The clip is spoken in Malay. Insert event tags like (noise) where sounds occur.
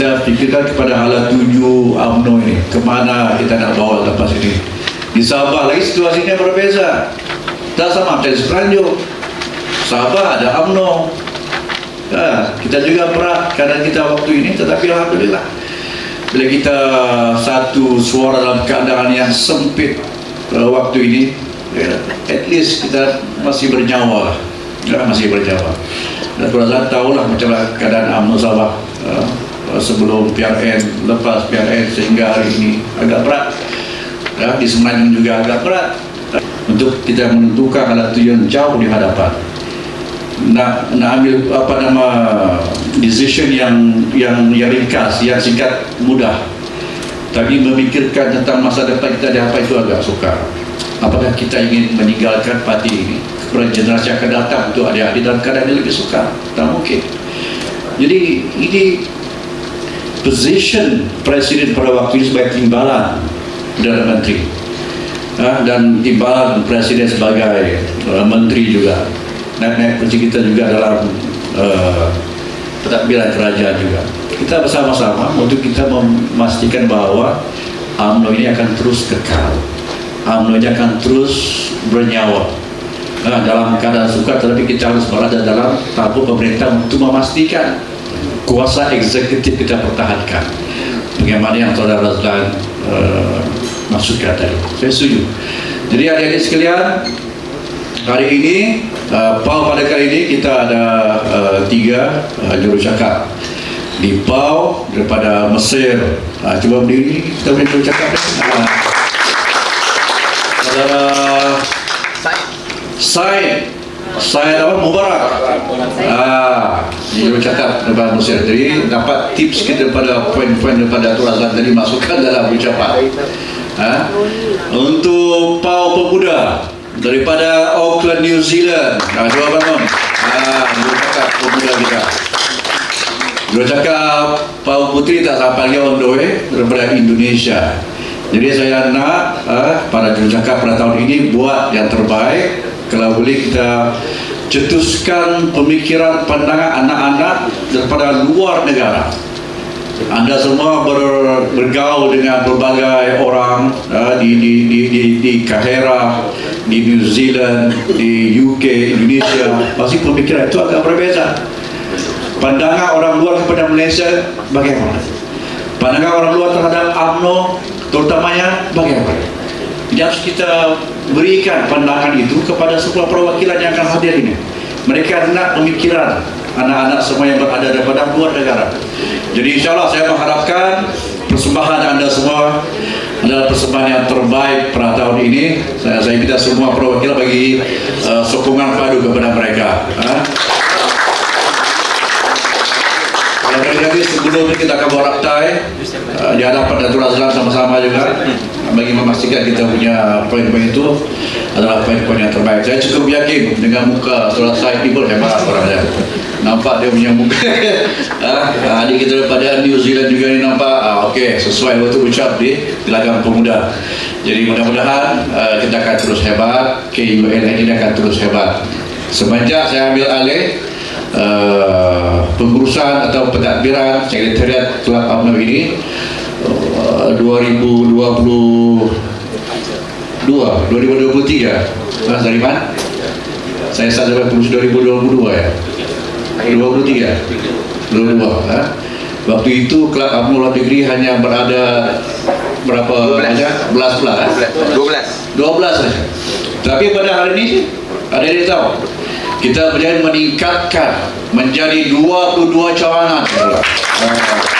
kita fikirkan kepada hala tuju UMNO ini. Kemana kita nak bawa lepas ini. Di Sabah lagi situasinya berbeza. Tak sama macam di Semenanjung Sabah ada UMNO. Ya, kita juga berat kadang kita waktu ini. Tetapi Alhamdulillah bila kita satu suara dalam keadaan yang sempit uh, waktu ini ya, at least kita masih bernyawa lah. Ya, masih bernyawa dan Tuan tahulah macam keadaan UMNO Sabah. Uh, sebelum PRN lepas PRN sehingga hari ini agak berat. Ya, di Semenanjung juga agak berat. Untuk kita menentukan alat tujuan jauh di hadapan. Nak nak ambil apa nama decision yang yang yang ringkas yang singkat mudah. Tapi memikirkan tentang masa depan kita di apa itu agak sukar. Apakah kita ingin meninggalkan parti ini? Kepada generasi yang akan datang untuk adik-adik dalam keadaan yang lebih sukar? Tak mungkin. Jadi ini position presiden pada waktu ini sebagai timbalan Perdana Menteri. Ha, dan timbalan presiden sebagai uh, menteri juga. Naik-naik kita juga dalam uh, kerajaan juga. Kita bersama-sama untuk kita memastikan bahawa UMNO ini akan terus kekal. UMNO ini akan terus bernyawa. Nah, dalam keadaan suka tetapi kita harus berada dalam tabu pemerintah untuk memastikan kuasa eksekutif kita pertahankan. Bagaimana yang saudara Razlan uh, maksudkan tadi. Saya setuju. Jadi adik-adik sekalian hari ini uh, PAU pada kali ini kita ada uh, tiga uh, jurucakap. Di PAU daripada Mesir. Uh, cuba berdiri kita boleh jurucakap saudara Said. Said apa Mubarak ah jurucakap daripada Mesir jadi dapat tips kita daripada poin-poin daripada Datuk Razlan tadi masukkan dalam ucapan ha? untuk PAU Pemuda daripada Auckland, New Zealand. Nah, dua bangun. Ah, dua cakap pemuda kita. Dua cakap Pak Putri tak sampai lagi on the way daripada Indonesia. Jadi saya nak ah, para jurucakap pada tahun ini buat yang terbaik. Kalau boleh kita cetuskan pemikiran pandangan anak-anak daripada luar negara. Anda semua ber, bergaul dengan berbagai orang uh, di, di, di, di, di Kahera, di New Zealand, di UK, Indonesia. Pasti pemikiran itu agak berbeza. Pandangan orang luar kepada Malaysia bagaimana? Pandangan orang luar terhadap UMNO terutamanya bagaimana? Jadi harus kita berikan pandangan itu kepada sebuah perwakilan yang akan hadir ini. Mereka nak pemikiran anak-anak semua yang berada daripada luar negara. Jadi insya Allah saya mengharapkan persembahan anda semua adalah persembahan yang terbaik pada tahun ini. Saya, saya minta semua perwakilan bagi uh, sokongan padu kepada mereka. Ha? Lagi-lagi sebelum ini kita akan buat raptai uh, di hadapan Datuk Razlan sama-sama juga bagi memastikan kita punya poin-poin itu adalah poin-poin yang terbaik. Saya cukup yakin dengan muka surat saya ibu hebat orangnya. Nampak dia punya muka. (laughs) ah, adik kita daripada New Zealand juga ni nampak. Ah, Okey, sesuai waktu ucap di Gelagam Pemuda. Jadi mudah-mudahan uh, kita akan terus hebat. KUL ini akan terus hebat. Semenjak saya ambil alih uh, pengurusan atau pentadbiran sekretariat kelab UMNO ini uh, 2022 2023 Mas Dariman saya start sampai pengurusan 2022 ya 23 22 ha? waktu itu kelab UMNO luar negeri hanya berada berapa 12. aja? 11 belas eh? 12 12 saja. Tapi pada hari ini ada yang tahu kita berjaya meningkatkan menjadi 22 cawangan. Ah.